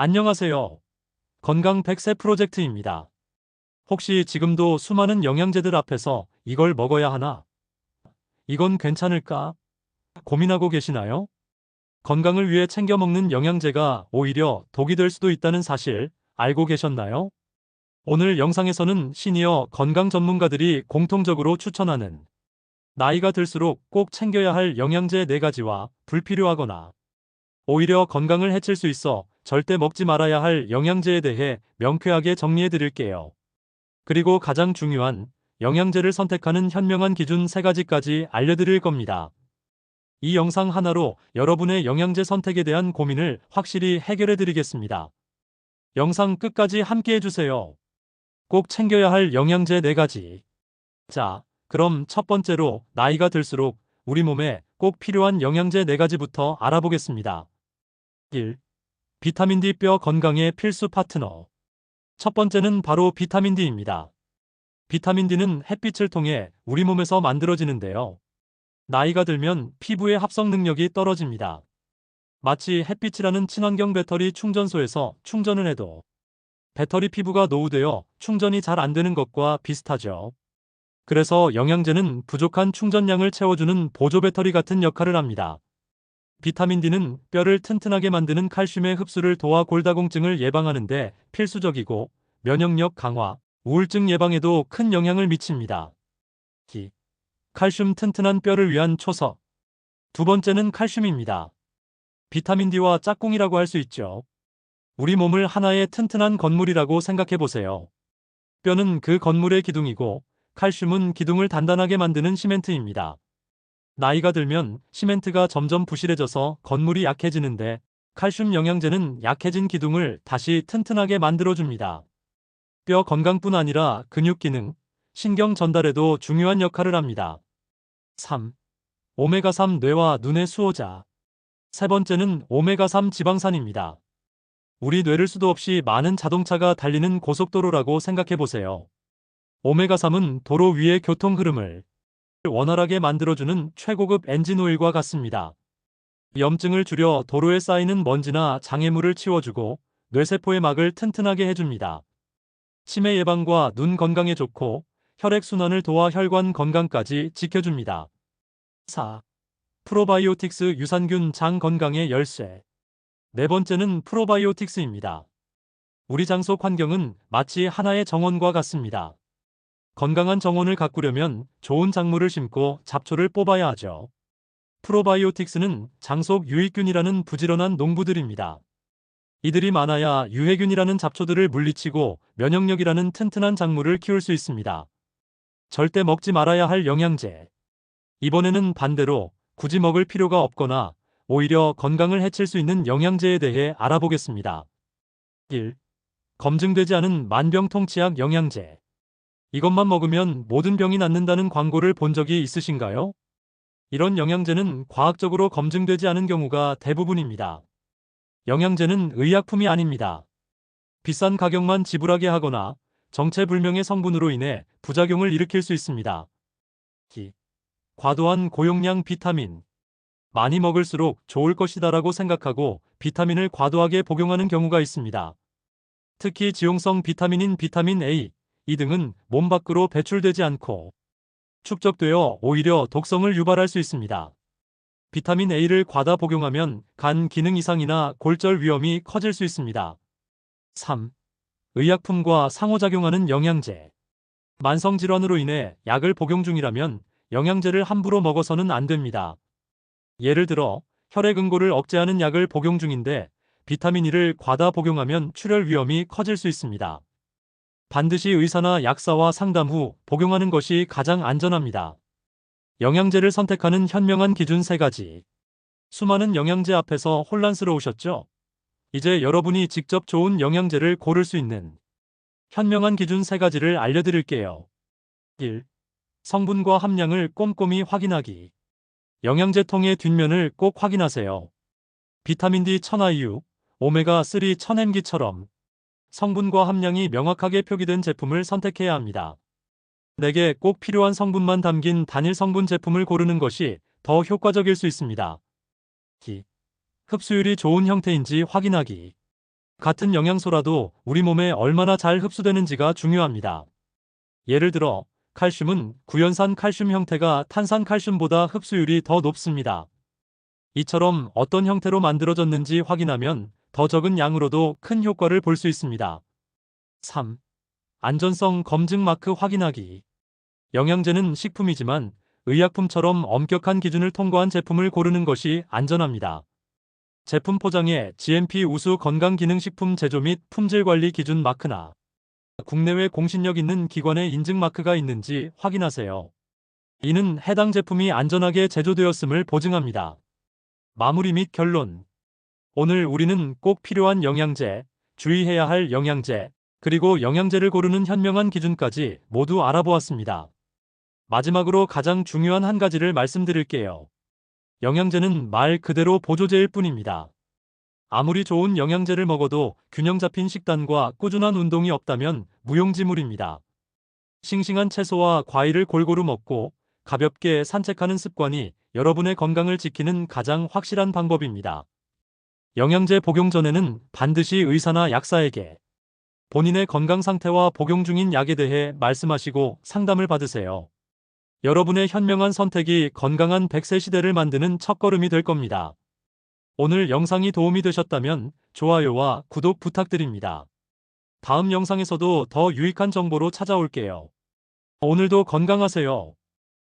안녕하세요. 건강 100세 프로젝트입니다. 혹시 지금도 수많은 영양제들 앞에서 이걸 먹어야 하나? 이건 괜찮을까? 고민하고 계시나요? 건강을 위해 챙겨 먹는 영양제가 오히려 독이 될 수도 있다는 사실 알고 계셨나요? 오늘 영상에서는 시니어 건강 전문가들이 공통적으로 추천하는 나이가 들수록 꼭 챙겨야 할 영양제 4가지와 불필요하거나 오히려 건강을 해칠 수 있어 절대 먹지 말아야 할 영양제에 대해 명쾌하게 정리해 드릴게요. 그리고 가장 중요한 영양제를 선택하는 현명한 기준 3가지까지 알려드릴 겁니다. 이 영상 하나로 여러분의 영양제 선택에 대한 고민을 확실히 해결해 드리겠습니다. 영상 끝까지 함께 해주세요. 꼭 챙겨야 할 영양제 4가지. 자, 그럼 첫 번째로 나이가 들수록 우리 몸에 꼭 필요한 영양제 4가지부터 알아보겠습니다. 1. 비타민 D 뼈 건강의 필수 파트너. 첫 번째는 바로 비타민 D입니다. 비타민 D는 햇빛을 통해 우리 몸에서 만들어지는데요. 나이가 들면 피부의 합성 능력이 떨어집니다. 마치 햇빛이라는 친환경 배터리 충전소에서 충전을 해도 배터리 피부가 노후되어 충전이 잘 안 되는 것과 비슷하죠. 그래서 영양제는 부족한 충전량을 채워주는 보조 배터리 같은 역할을 합니다. 비타민 D는 뼈를 튼튼하게 만드는 칼슘의 흡수를 도와 골다공증을 예방하는데 필수적이고 면역력 강화, 우울증 예방에도 큰 영향을 미칩니다. 기. 칼슘 튼튼한 뼈를 위한 초석. 두 번째는 칼슘입니다. 비타민 D와 짝꿍이라고 할 수 있죠. 우리 몸을 하나의 튼튼한 건물이라고 생각해 보세요. 뼈는 그 건물의 기둥이고 칼슘은 기둥을 단단하게 만드는 시멘트입니다. 나이가 들면 시멘트가 점점 부실해져서 건물이 약해지는데 칼슘 영양제는 약해진 기둥을 다시 튼튼하게 만들어줍니다. 뼈 건강뿐 아니라 근육 기능, 신경 전달에도 중요한 역할을 합니다. 3. 오메가3 뇌와 눈의 수호자. 세 번째는 오메가3 지방산입니다. 우리 뇌를 수도 없이 많은 자동차가 달리는 고속도로라고 생각해 보세요. 오메가3은 도로 위의 교통 흐름을 원활하게 만들어주는 최고급 엔진 오일과 같습니다. 염증을 줄여 도로에 쌓이는 먼지나 장애물을 치워주고 뇌세포의 막을 튼튼하게 해줍니다. 치매 예방과 눈 건강에 좋고 혈액순환을 도와 혈관 건강까지 지켜줍니다. 4. 프로바이오틱스 유산균 장 건강의 열쇠. 네 번째는 프로바이오틱스입니다. 우리 장속 환경은 마치 하나의 정원과 같습니다. 건강한 정원을 가꾸려면 좋은 작물을 심고 잡초를 뽑아야 하죠. 프로바이오틱스는 장속 유익균이라는 부지런한 농부들입니다. 이들이 많아야 유해균이라는 잡초들을 물리치고 면역력이라는 튼튼한 작물을 키울 수 있습니다. 절대 먹지 말아야 할 영양제. 이번에는 반대로 굳이 먹을 필요가 없거나 오히려 건강을 해칠 수 있는 영양제에 대해 알아보겠습니다. 1. 검증되지 않은 만병통치약 영양제. 이것만 먹으면 모든 병이 낫는다는 광고를 본 적이 있으신가요? 이런 영양제는 과학적으로 검증되지 않은 경우가 대부분입니다. 영양제는 의약품이 아닙니다. 비싼 가격만 지불하게 하거나 정체불명의 성분으로 인해 부작용을 일으킬 수 있습니다. 기. 과도한 고용량 비타민. 많이 먹을수록 좋을 것이다라고 생각하고 비타민을 과도하게 복용하는 경우가 있습니다. 특히 지용성 비타민인 비타민 A, 이 등은 몸 밖으로 배출되지 않고 축적되어 오히려 독성을 유발할 수 있습니다. 비타민 A를 과다 복용하면 간 기능 이상이나 골절 위험이 커질 수 있습니다. 3. 의약품과 상호작용하는 영양제. 만성질환으로 인해 약을 복용 중이라면 영양제를 함부로 먹어서는 안 됩니다. 예를 들어 혈액 응고를 억제하는 약을 복용 중인데 비타민 E를 과다 복용하면 출혈 위험이 커질 수 있습니다. 반드시 의사나 약사와 상담 후 복용하는 것이 가장 안전합니다. 영양제를 선택하는 현명한 기준 3가지. 수많은 영양제 앞에서 혼란스러우셨죠? 이제 여러분이 직접 좋은 영양제를 고를 수 있는 현명한 기준 3가지를 알려드릴게요. 1. 성분과 함량을 꼼꼼히 확인하기. 영양제 통의 뒷면을 꼭 확인하세요. 비타민 D 1000IU, 오메가3 1000mg처럼 성분과 함량이 명확하게 표기된 제품을 선택해야 합니다. 내게 꼭 필요한 성분만 담긴 단일 성분 제품을 고르는 것이 더 효과적일 수 있습니다. 기. 흡수율이 좋은 형태인지 확인하기. 같은 영양소라도 우리 몸에 얼마나 잘 흡수되는지가 중요합니다. 예를 들어 칼슘은 구연산 칼슘 형태가 탄산 칼슘보다 흡수율이 더 높습니다. 이처럼 어떤 형태로 만들어졌는지 확인하면 더 적은 양으로도 큰 효과를 볼 수 있습니다. 3. 안전성 검증 마크 확인하기. 영양제는 식품이지만 의약품처럼 엄격한 기준을 통과한 제품을 고르는 것이 안전합니다. 제품 포장에 GMP 우수 건강기능식품 제조 및 품질관리 기준 마크나 국내외 공신력 있는 기관의 인증 마크가 있는지 확인하세요. 이는 해당 제품이 안전하게 제조되었음을 보증합니다. 마무리 및 결론. 오늘 우리는 꼭 필요한 영양제, 주의해야 할 영양제, 그리고 영양제를 고르는 현명한 기준까지 모두 알아보았습니다. 마지막으로 가장 중요한 한 가지를 말씀드릴게요. 영양제는 말 그대로 보조제일 뿐입니다. 아무리 좋은 영양제를 먹어도 균형 잡힌 식단과 꾸준한 운동이 없다면 무용지물입니다. 싱싱한 채소와 과일을 골고루 먹고 가볍게 산책하는 습관이 여러분의 건강을 지키는 가장 확실한 방법입니다. 영양제 복용 전에는 반드시 의사나 약사에게 본인의 건강 상태와 복용 중인 약에 대해 말씀하시고 상담을 받으세요. 여러분의 현명한 선택이 건강한 100세 시대를 만드는 첫걸음이 될 겁니다. 오늘 영상이 도움이 되셨다면 좋아요와 구독 부탁드립니다. 다음 영상에서도 더 유익한 정보로 찾아올게요. 오늘도 건강하세요.